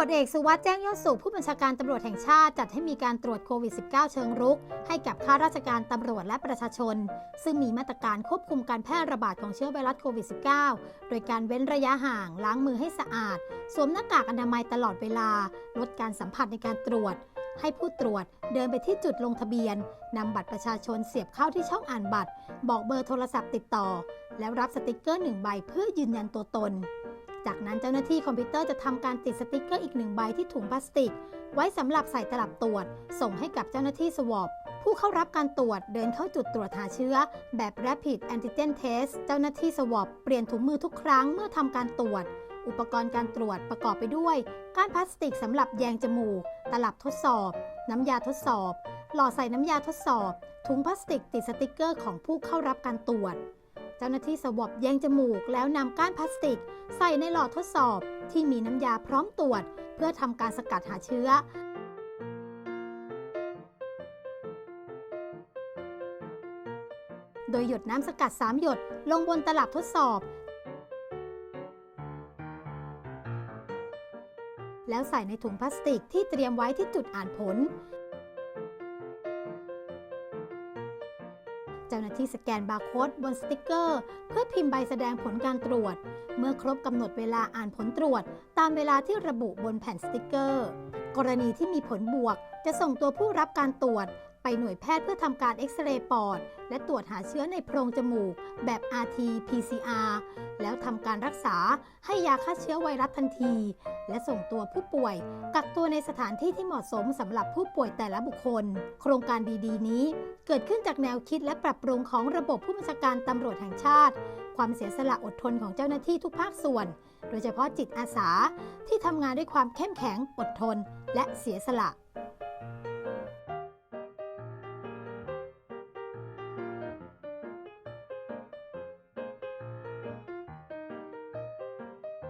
วจเอกสุวัสด์แจ้งยอดสุขผู้บัญชาการตำรวจแห่งชาติจัดให้มีการตรวจโควิด -19 เชิงรุก ให้กับข้าราชการตำรวจและประชาชน ซึ่งมีมาตรการควบคุมการแพร่ระบาดของเชื้อไวรัสโควิด -19 โดยการเว้นระยะห่าง ล้างมือให้สะอาด สวมหน้ากากอนามัยตลอดเวลา ลดการสัมผัสในการตรวจ ให้ผู้ตรวจเดินไปที่จุดลงทะเบียนนำบัตรประชาชนเสียบเข้าที่ช่องอ่านบัตร บอกเบอร์โทรศัพท์ติดต่อ แล้วรับสติกเกอร์หนึ่งใบเพื่อยืนยันตัวตน จากนั้นเจ้าหน้าที่คอมพิวเตอร์จะทำการติดสติกเกอร์อีกหนึ่งใบที่ถุงพลาสติก ไว้สำหรับใส่ตลับตรวจ ส่งให้กับเจ้าหน้าที่สวอปผู้เข้ารับการตรวจเดินเข้าจุดตรวจหาเชื้อ แบบ Rapid Antigen Test เจ้าหน้าที่สวอปเปลี่ยนถุงมือทุกครั้งเมื่อทำการตรวจ อุปกรณ์การตรวจประกอบไปด้วย ก้านพลาสติกสำหรับแยงจมูก ตลับทดสอบ น้ำยาทดสอบ หลอดใส่น้ำยาทดสอบ ถุงพลาสติกติดสติกเกอร์ของผู้เข้ารับการตรวจ เจ้าหน้าที่สวอปแยงจมูกแล้วนำก้านพลาสติก ใส่ในหลอดทดสอบที่มีน้ำยาพร้อมตรวจ เพื่อทำการสกัดหาเชื้อ โดยหยดน้ำสกัด 3 หยดลงบนตลับทดสอบ แล้วใส่ในถุงพลาสติกที่เตรียมไว้ที่จุดอ่านผล เจ้าหน้าที่สแกนบาร์โค้ดบนสติกเกอร์ เพื่อพิมพ์ใบแสดงผลการตรวจ เมื่อครบกำหนดเวลาอ่านผลตรวจ ตามเวลาที่ระบุบนแผ่นสติกเกอร์ กรณีที่มีผลบวก จะส่งตัวผู้รับการตรวจ ไปหน่วยแพทย์เพื่อทำการเอ็กซเรย์ปอด และตรวจหาเชื้อในโพรงจมูก แบบ RT-PCR แล้วทำการรักษาให้ยาฆ่าเชื้อไวรัสทันที และส่งตัวผู้ป่วย กักตัวในสถานที่ที่เหมาะสมสำหรับผู้ป่วยแต่ละบุคคล โครงการดีๆ นี้ เกิดขึ้นจากแนวคิดและปรับปรุงของระบบผู้บัญชาการตำรวจแห่งชาติ ความเสียสละอดทนของเจ้าหน้าที่ทุกภาคส่วน โดยเฉพาะจิตอาสาที่ทำงานด้วยความเข้มแข็งอดทน และเสียสละ